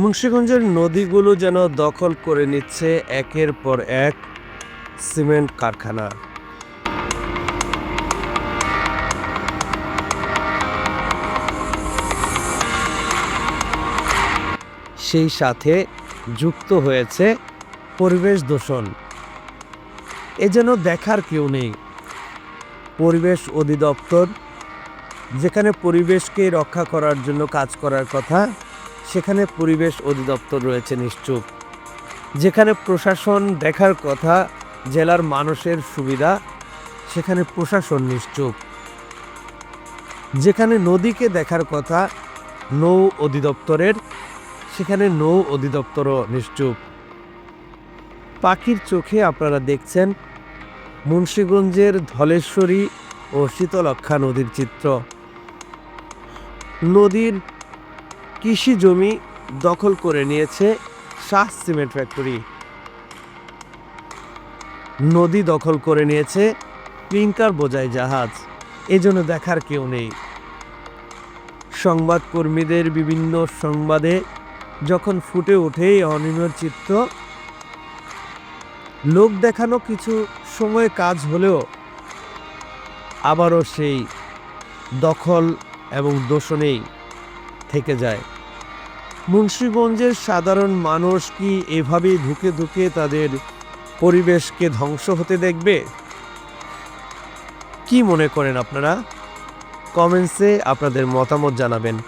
মুন্সিগঞ্জের নদীগুলো যেন দখল করে নিচ্ছে একের পর এক সিমেন্ট কারখানা। সেই সাথে যুক্ত হয়েছে পরিবেশ দূষণ। এ যেন দেখার কেউ নেই। পরিবেশ অধিদপ্তর, যেখানে পরিবেশকে রক্ষা করার জন্য কাজ করার কথা সেখানে পরিবেশ অধিদপ্তর রয়েছে নিশ্চুপ। যেখানে প্রশাসন দেখার কথা, জেলার মানুষের সুবিধা, সেখানে প্রশাসন নিশ্চুপ। যেখানে নদীকে দেখার কথা, নৌ অধিদপ্তরের, সেখানে নৌ অধিদপ্তরও নিশ্চুপ। পাখির চোখে আপনারা দেখছেন মুন্সীগঞ্জের ধলেশ্বরী ও শীতলক্ষা নদীর চিত্র। নদীর কৃষি জমি দখল করে নিয়েছে শাহ সিমেন্ট ফ্যাক্টরি। নদী দখল করে নিয়েছে ক্লিংকার বোঝাই জাহাজ। এজন্য দেখার কেউ নেই। সংবাদকর্মীদের বিভিন্ন সংবাদে যখন ফুটে ওঠে অনিমের চিত্র, লোক দেখানো কিছু সময় কাজ হলেও আবারও সেই দখল এবং দোষণেই থেকে যায়। মুন্সীগঞ্জের সাধারণ মানুষ কি এভাবেই ধুকে ধুকে তাদের পরিবেশকে ধ্বংস হতে দেখবে? কি মনে করেন আপনারা? কমেন্টসে আপনাদের মতামত জানাবেন।